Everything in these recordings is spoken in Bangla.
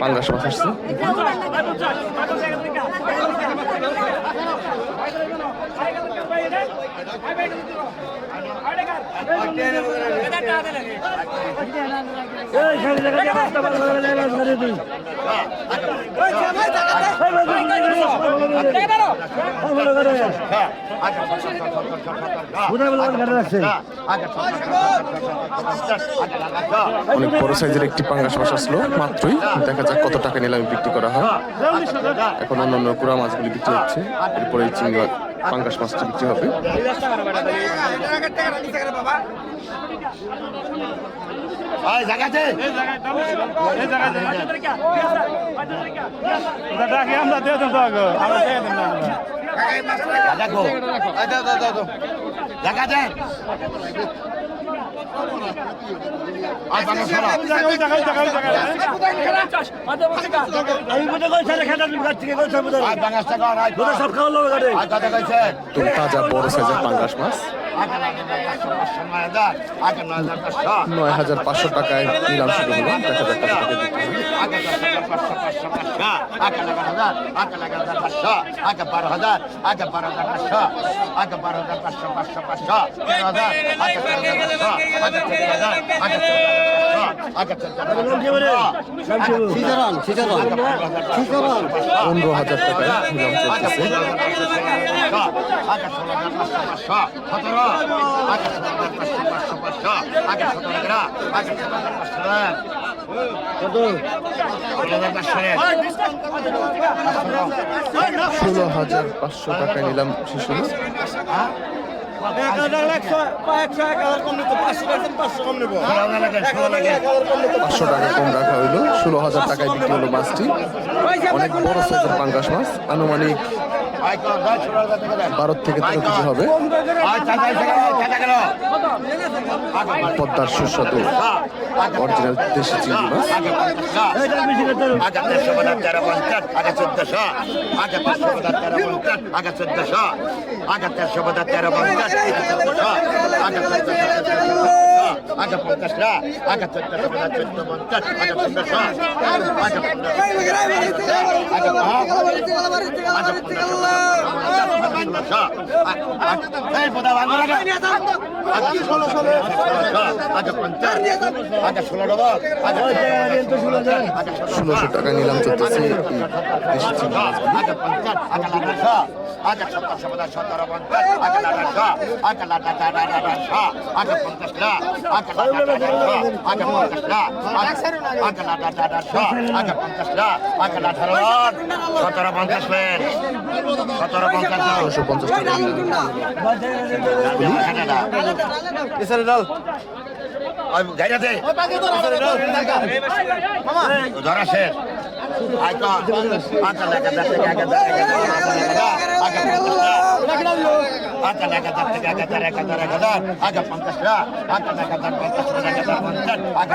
পাঙ্গাস মাছ আসছে। অনেক বড় সাইজের একটি পাঙ্গাস মাছ আসলো, মাত্রই দেখা যাক কত টাকা নিলামে বিক্রি করা হয়। এখন অন্যান্য কুড়া মাছগুলি বিক্রি হচ্ছে, এরপরে চিংড়ি পাঙ্গাস মাছটা বিক্রি হবে। আমরা দিয়ে দেবো আমরা দিয়ে দেবো দেখা যায় তো তাজা বড় সাইজের পাঙ্গাস মাছ। নয় হাজার পাঁচশো টাকায় নিলাম শুরু হলো দেখা যাক হয়। আগে বারো হাজার আগে বারো হাজার পাঁচশো আগে বারো হাজার পাঁচশো পাঁচশো পাঁচশো তেরো হাজার আগে তেরো হাজার আগে চোদ্দ হাজার আগে চোদ্দ হাজার হাজার ষোলো হাজার পাঁচশো টাকা নিলাম আগে পাঁচশো পাঁচশো টাকা কম রাখা হইল। ষোলো হাজার টাকায় বিক্রি হলো মাছটি। অনেক বড় সাইজের পাঙ্গাস মাছ। আনুমানিক বারো থেকে তেরো কেজি হবে পদ্মার সুস্বাদু অরিজিনাল দেশি চিংড়ি মাছ আগে তেরো পঞ্চাশ আগে চোদ্দশো আগে পাঁচশো পঞ্চাশ আগে চোদ্দশো আগে তেরো পঞ্চাশ আগে চোদ্দশো আগে চোদ্দশো আগে পঞ্চাশটা আগে চোদ্দশো পদার চোদ্দ পঞ্চাশ আগে আগে পঞ্চাশ আগে ষোলোশো টাকা নিলাম চলতেছে আগে পঞ্চাশ পঞ্চাশ সতেরো পঞ্চাশ আগে আগে পঞ্চাশ সতেরো পঞ্চাশ ফের সতেরো পঞ্চাশ ষোলোশো পঞ্চাশ টাকা নিলাম গাড়িতে ধরা শেষ আচ্ছা আচ্ছা আচ্ছা পঞ্চাশ এক হাজার পঞ্চাশ আগে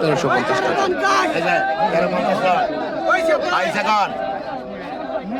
তেরোশো পঞ্চাশ তেরোশো তেরো পঞ্চাশ টাকা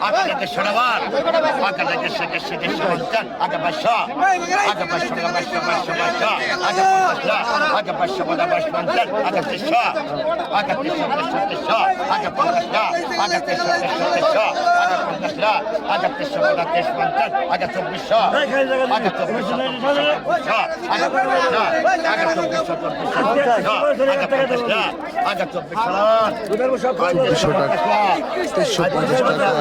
arkadaki sıra var. Arkadaki sıkı sıkı sıkıntıdan. Aga başa. Aga başa, aga başa, başa, başa. Aga başa, aga başa, bana başmandan. Aga dışa. Aga dışa, dışa, dışa. Aga başa, aga dışa, dışa, dışa. Aga başa, aga dışa, bana düşmandan. Aga tutmuşa. Aga tutmuşa, tutmuşa. Aga tutmuşa, aga tutmuşa, tutmuşa. Aga tutmuşa, aga tutmuşa. Aga tutmuşa, aga tutmuşa. টাকা। তেইশশো পঞ্চাশ টাকা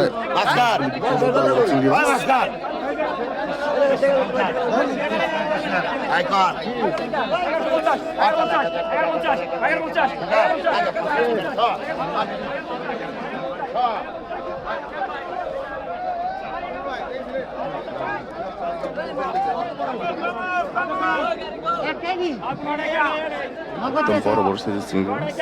আপনারা একদম বড় বড় সাইজের চিংড়ি মাছ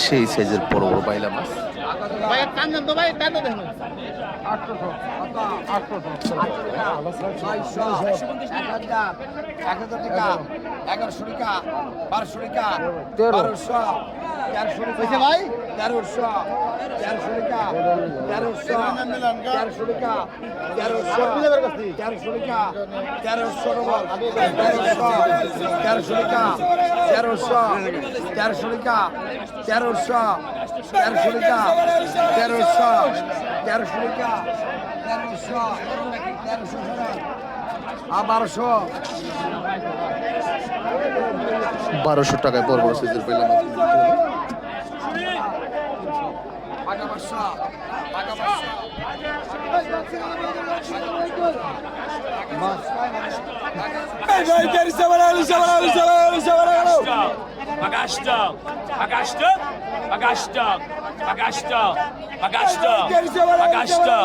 সেই সাইজের বড় বড় বাইলা মাছ ভাই টান দেন তো ভাই টান দেন এগারোশো টাকা বারোশো টাকা বারোশো তেরোশো টাকা ভাই তেরোশো তেরোশো টাকা তেরোশো তেরোশো টাকা তেরোশো তেরোশো টাকা তেরোশো তেরোশো তেরোশো টাকা তেরোশো তেরোশো টাকা তেরোশো তেরোশো টাকা তেরোশো তেরোশো টাকা তেরোশো তেরোশো আর বারোশো বারোশো টাকায় বড় বড় সাইজের বাইলা মাছ টাকা পাঁচশো টাকা পাঁচশো Pagaste, pagaste, pagaste,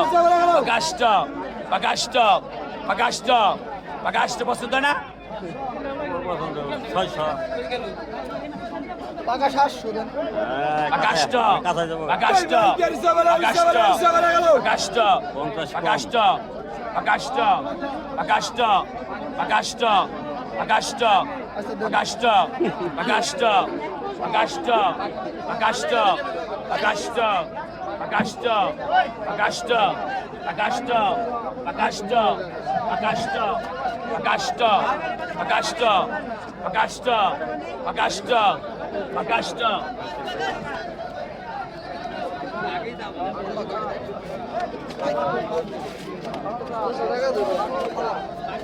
pagaste, pagaste, pagaste, pagaste পছন্দ না আকাশটা Agasta, Agasta, Agasta, Agasta, Bagashta, Bagashta, Bagashta, Bagashta, Bagashta, Bagashta, Bagashta, Bagashta, Bagashta, Bagashta, Bagashta, Bagashta,